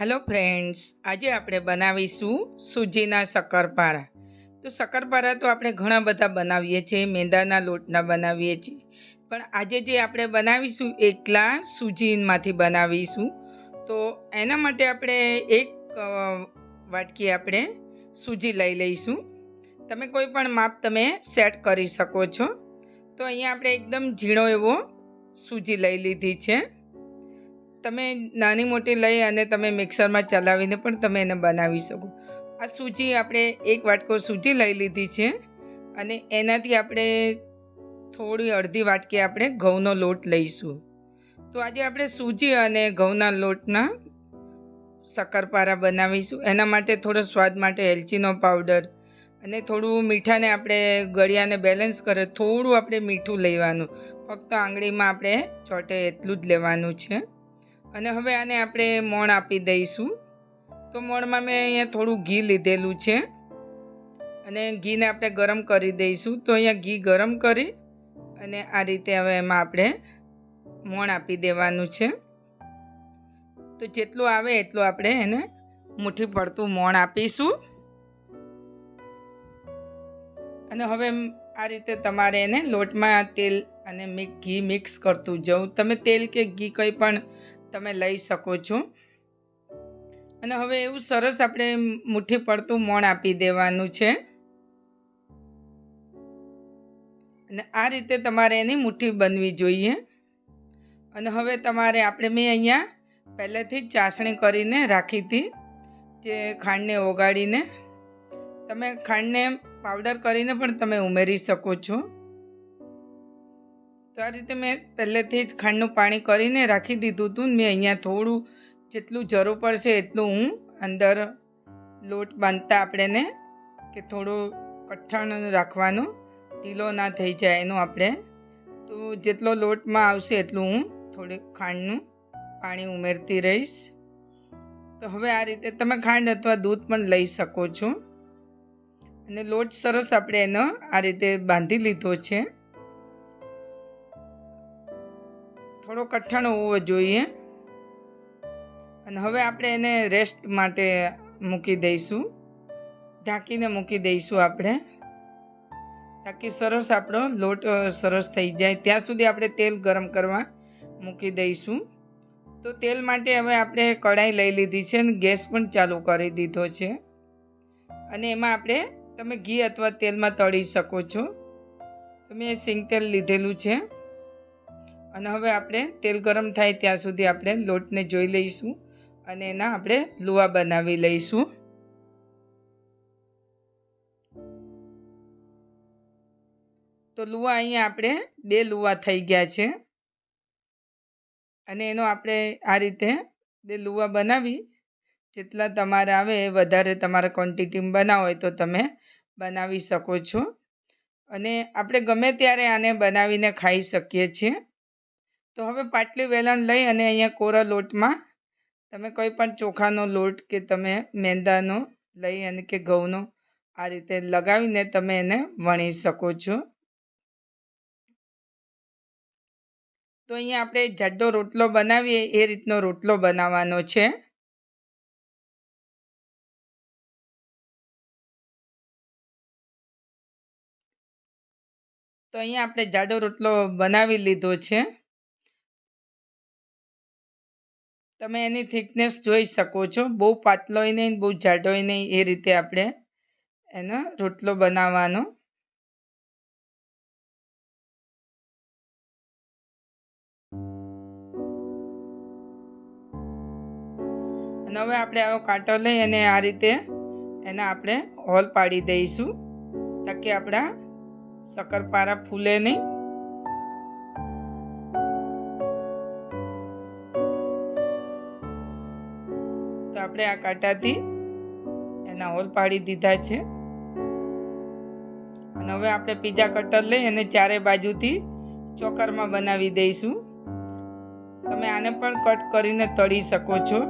Hello friends, આજે આપણે બનાવીશું સૂજીના શક્કરપારા. તો શક્કરપારા તો આપણે ઘણા બધા બનાવીએ છીએ, મેંદાના લોટના બનાવીએ છીએ. પણ આજે જે આપણે બનાવીશું એકલા સૂજીમાંથી બનાવીશું. તો એના માટે આપણે એક વાટકી આપણે સૂજી લઈ લઈશું. તમે કોઈ પણ માપ તમે સેટ કરી શકો છો. તો અહીંયા આપણે એકદમ ઝીણો એવો સૂજી લઈ લીધી છે. તમે નાની મોટી લઈ અને તમે મિક્સરમાં ચલાવીને પણ તમે એને બનાવી શકો. આ સૂજી આપણે એક વાટકો સૂજી લઈ લીધી છે અને એનાથી આપણે થોડી અડધી વાટકી આપણે ઘઉંનો લોટ લઈશું. તો આજે આપણે સૂજી અને ઘઉંના લોટના શક્કરપારા બનાવીશું. એના માટે થોડો સ્વાદ માટે એલચીનો પાવડર અને થોડું મીઠાને આપણે ગળિયાને બેલેન્સ કરે, થોડું આપણે મીઠું લેવાનું. ફક્ત આંગળીમાં આપણે ચોટે એટલું જ લેવાનું છે. અને હવે આને આપણે મોણ આપી દઈશું. તો મોણમાં મેં અહીંયા થોડું ઘી લીધેલું છે. અને ઘીને આપણે ગરમ કરી દઈશું. તો અહીંયા ઘી ગરમ કરી અને આ રીતે હવે એમાં આપણે મોણ આપી દેવાનું છે. તો જેટલું આવે એટલું આપણે એને મુઠ્ઠી પડતું મોણ આપીશું. અને હવે આ રીતે તમારે એને લોટમાં તેલ અને મિક ઘી મિક્સ કરતું જવું. તમે તેલ કે ઘી કંઈ પણ તમે લઈ શકો છો. અને હવે એવું સરસ આપણે મુઠ્ઠી પડતું મોણ આપી દેવાનું છે. અને આ રીતે તમારે એની મુઠ્ઠી બનવી જોઈએ. અને હવે તમારે આપણે મેં અહીંયા પહેલેથી જ ચાસણી કરીને રાખી હતી, જે ખાંડને ઓગાળીને. તમે ખાંડને પાવડર કરીને પણ તમે ઉમેરી શકો છો. તો આ રીતે મેં પહેલેથી જ ખાંડનું પાણી કરીને રાખી દીધું હતું મેં અહીંયા થોડું જેટલું જરૂર પડશે એટલું હું અંદર લોટ બાંધતા આપણે ને કે થોડું કઠણ રાખવાનું, ઢીલો ના થઈ જાય એનું આપણે. તો જેટલો લોટમાં આવશે એટલું હું થોડીક ખાંડનું પાણી ઉમેરતી રહીશ. તો હવે આ રીતે તમે ખાંડ અથવા દૂધ પણ લઈ શકો છો. અને લોટ સરસ આપણે એનો આ રીતે બાંધી લીધો છે. થોડો કઠણ હોવો જોઈએ. અને હવે આપણે એને રેસ્ટ માટે મૂકી દઈશું. ઢાંકીને મૂકી દઈશું આપણે. તાકી સરસ આપણો લોટ સરસ થઈ જાય. ત્યાં સુધી આપણે તેલ ગરમ કરવા મૂકી દઈશું. તો તેલ માટે હવે આપણે કઢાઈ લઈ લીધી છે અને ગેસ પણ ચાલુ કરી દીધો છે. અને એમાં આપણે, તમે ઘી અથવા તેલમાં તળી શકો છો. તો મેં સિંગ તેલ લીધેલું છે. અને હવે આપણે તેલ ગરમ થાય ત્યાં સુધી આપણે લોટને જોઈ લઈશું અને એના આપણે લુવા બનાવી લઈશું. તો લુવા અહીંયા આપણે બે લુવા થઈ ગયા છે. અને એનો આપણે આ રીતે બે લુવા બનાવી, જેટલા તમારે આવે એ વધારે તમારા ક્વોન્ટિટીમાં બનાવો હોય તો તમે બનાવી શકો છો. અને આપણે ગમે ત્યારે આને બનાવીને ખાઈ શકીએ છીએ. તો હવે પાટલી વેલણ લઈ અને અહીંયા કોરા લોટમાં તમે કોઈ પણ ચોખાનો લોટ કે તમે મેંદાનો લઈ અને કે ઘઉંનો આ રીતે લગાવીને તમે એને વણી શકો છો. તો અહીંયા આપણે જાડો રોટલો બનાવીએ, એ રીતનો રોટલો બનાવવાનો છે. તો અહીંયા આપણે જાડો રોટલો બનાવી લીધો છે. તમે એની થિકનેસ જોઈ શકો છો. બહુ પાતળોય નહીં, બહુ જાડોય નહીં એ રીતે આપણે એનો રોટલો બનાવવાનો. અને હવે આપણે આવો કાંટો લઈ અને આ રીતે એના આપણે હોલ પાડી દઈશું, તાકી આપણા શક્કરપારા ફૂલે નહીં. આપણે આ કાંટાથી એના હોલ પાડી દીધા છે. અને હવે આપણે પીઝા કટર લઈ અને ચારે બાજુથી ચોકરમાં બનાવી દઈશું. તમે આને પણ કટ કરીને તળી શકો છો.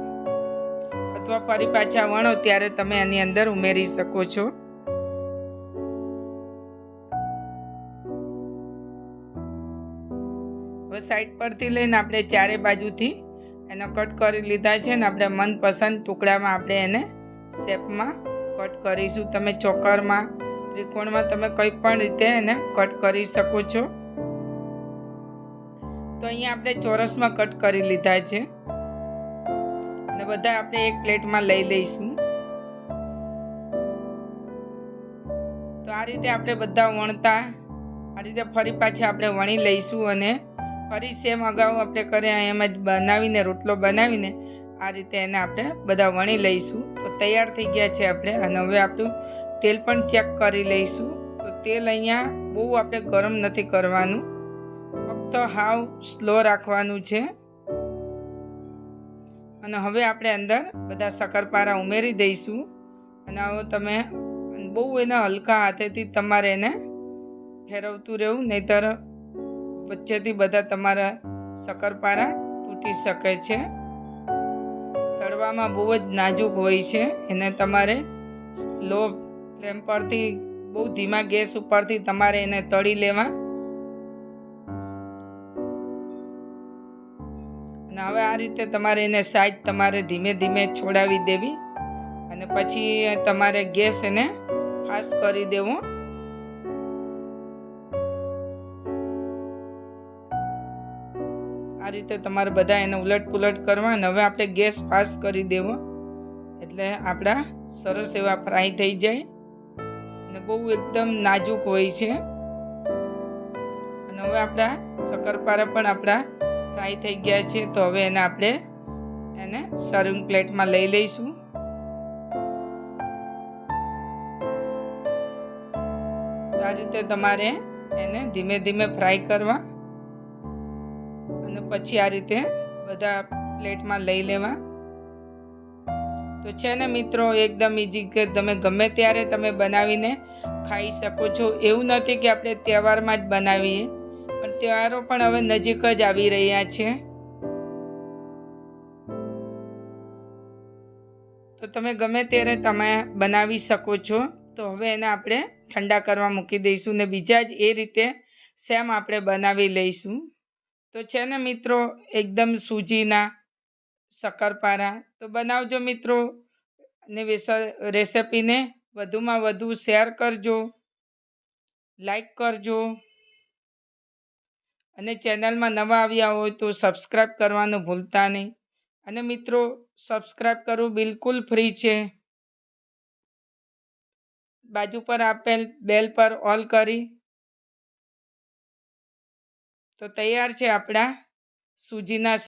અથવા ફરી પાછા વણો ત્યારે તમે આની અંદર ઉમેરી શકો છો. હવે સાઈડ પરથી લઈને આપણે ચારે બાજુથી એને કટ કરી લીધા છે ને આપણે મનપસંદ ટુકડામાં આપણે એને શેપમાં કટ કરીશું. તમે ચોકરમાં, ત્રિકોણમાં તમે કંઈ પણ રીતે એને કટ કરી શકો છો. તો અહીંયા આપણે ચોરસમાં કટ કરી લીધા છે. અને બધા આપણે એક પ્લેટમાં લઈ લઈશું. તો આ રીતે આપણે બધા વણતા, આ રીતે ફરી પાછા આપણે વણી લઈશું અને ફરી સેમ અગાઉ આપણે કર્યા, એમ જ બનાવીને, રોટલો બનાવીને, આ રીતે એને આપણે બધા વણી લઈશું. તો તૈયાર થઈ ગયા છે આપણે, અને હવે આપણું તેલ પણ ચેક કરી લઈશું. તો તેલ અહીંયા બહુ આપણે ગરમ નથી કરવાનું. ફક્ત હાવ સ્લો રાખવાનું છે. અને હવે આપણે અંદર બધા શક્કરપારા ઉમેરી દઈશું. અને હવે તમે બહુ એને હલકા હાથેથી તમારે એને ફેરવતું રહેવું, નહીતર વચ્ચેથી બધા તમારા શક્કરપારા તૂટી શકે છે. તળવામાં બહુ જ નાજુક હોય છે. એને તમારે લો ફ્લેમ પરથી, બહુ ધીમા ગેસ ઉપરથી તમારે એને તળી લેવા. અને હવે આ રીતે તમારે એને સાઈજ તમારે ધીમે ધીમે છોડાવી દેવી. અને પછી તમારે ગેસ એને ફાસ્ટ કરી દેવો. આ રીતે તમારે બધા એને ઉલટ પુલટ કરવા અને હવે આપણે ગેસ ફાસ્ટ કરી દેવો. એટલે આપણા સરસ એવા ફ્રાય થઈ જાય. અને બહુ એકદમ નાજુક હોય છે. અને હવે આપણા શક્કરપારા પણ આપણા ફ્રાય થઈ ગયા છે. તો હવે એને આપણે એને સર્વિંગ પ્લેટમાં લઈ લઈશું. આ રીતે તમારે એને ધીમે ધીમે ફ્રાય કરવા. અને પછી આ રીતે બધા પ્લેટમાં લઈ લેવા. તો છે ને મિત્રો, એકદમ ઇઝી કે તમે ગમે ત્યારે તમે બનાવીને ખાઈ શકો છો. એવું નથી કે આપણે તહેવારમાં જ બનાવીએ, પણ તહેવારો પણ હવે નજીક જ આવી રહ્યા છે. તો તમે ગમે ત્યારે તમે બનાવી શકો છો. તો હવે એને આપણે ઠંડા કરવા મૂકી દઈશું ને બીજા જ એ રીતે સેમ આપણે બનાવી લઈશું. તો છે ને મિત્રો, એકદમ સૂજીના શક્કરપારા. તો બનાવજો મિત્રો, અને રેસિપીને વધુમાં વધુ શેર કરજો, લાઈક કરજો, અને ચેનલમાં નવા આવ્યા હોય તો સબસ્ક્રાઈબ કરવાનું ભૂલતા નહીં. અને મિત્રો, સબસ્ક્રાઈબ કરવું બિલકુલ ફ્રી છે. બાજુ પર આપેલ બેલ પર ઓલ કરી તો તૈયાર છે આપણા સૂજીના